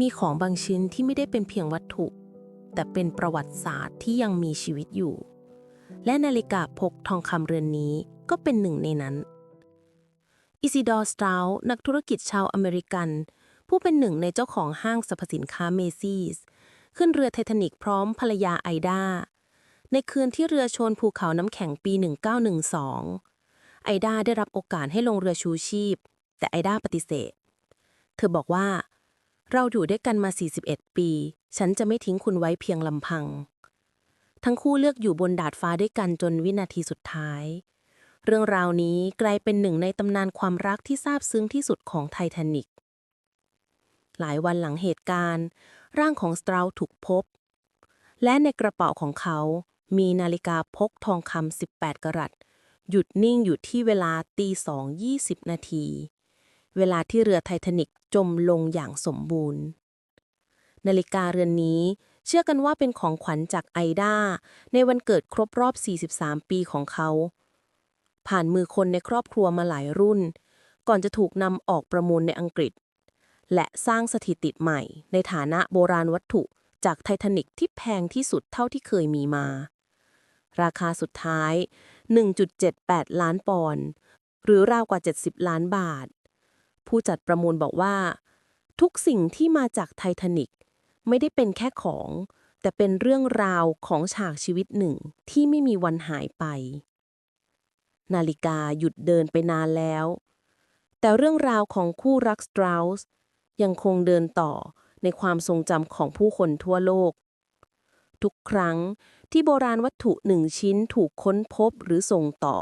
มีของบางชิ้นที่ไม่ได้เป็นเพียงวัตถุ แต่เป็นประวัติศาสตร์ที่ยังมีชีวิตอยู่ และนาฬิกาพกทองคำเรือนนี้ก็เป็นหนึ่งในนั้น อิซิดอร์สตราวนักธุรกิจชาวอเมริกัน ผู้เป็นหนึ่งในเจ้าของห้างสรรพสินค้าเมซี่สขึ้นเรือไททานิกพร้อมภรรยาไอดาในคืนที่เรือชนภูเขาน้ำแข็งปี 1912 ไอดาได้รับโอกาสให้ลงเรือชูชีพ แต่ไอดาปฏิเสธ เธอบอกว่า เราอยู่ด้วยกันมา 41 ปี ฉันจะไม่ทิ้งคุณไว้เพียงลำพัง ทั้งคู่เลือกอยู่บนดาดฟ้าด้วยกันจนวินาทีสุดท้าย เรื่องราวนี้กลายเป็นหนึ่งในตำนานความรักที่ซาบซึ้งที่สุดของไททานิกหลายวันหลังเหตุการณ์ ร่างของสตราวถูกพบ และในกระเป๋าของเขา มีนาฬิกาพกทองคำ18 กรัต หยุดนิ่งอยู่ที่เวลาตีสองยี่สิบนาที เวลาที่เรือไททานิกจมลงอย่างสมบูรณ์ นาฬิกาเรือนนี้เชื่อกันว่าเป็นของขวัญจากไอดาในวันเกิดครบรอบ 43 ปีของเขา ผ่านมือคนในครอบครัวมาหลายรุ่น ก่อนจะถูกนำออกประมูลในอังกฤษ และสร้างสถิติใหม่ในฐานะโบราณวัตถุจากไททานิกที่แพงที่สุดเท่าที่เคยมีมา ราคาสุดท้าย 1.78 ล้านปอนด์หรือราวกว่า 70 ล้านบาท ผู้จัดประมูลบอกว่า ทุกสิ่งที่มาจากไททานิกไม่ได้เป็นแค่ของ แต่เป็นเรื่องราวของฉากชีวิตหนึ่งที่ไม่มีวันหายไป นาฬิกาหยุดเดินไปนานแล้ว แต่เรื่องราวของคู่รักสตราวส์ยังคงเดินต่อในความทรงจำของผู้คนทั่วโลก ทุกครั้งที่โบราณวัตถุหนึ่งชิ้นถูกค้นพบหรือส่งต่อ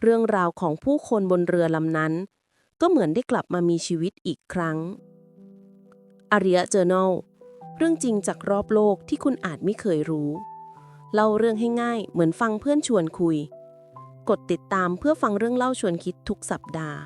เรื่องราวของผู้คนบนเรือลำนั้น ก็เหมือนได้กลับมามีชีวิตอีกครั้ง a r i a Journal เรื่องจริงจากรอบโลกที่คุณอาจไม่เคยรู้ เล่าเรื่องให้ง่ายเหมือนฟังเพื่อนชวนคุย กดติดตามเพื่อฟังเรื่องเล่าชวนคิดทุกสัปดาห์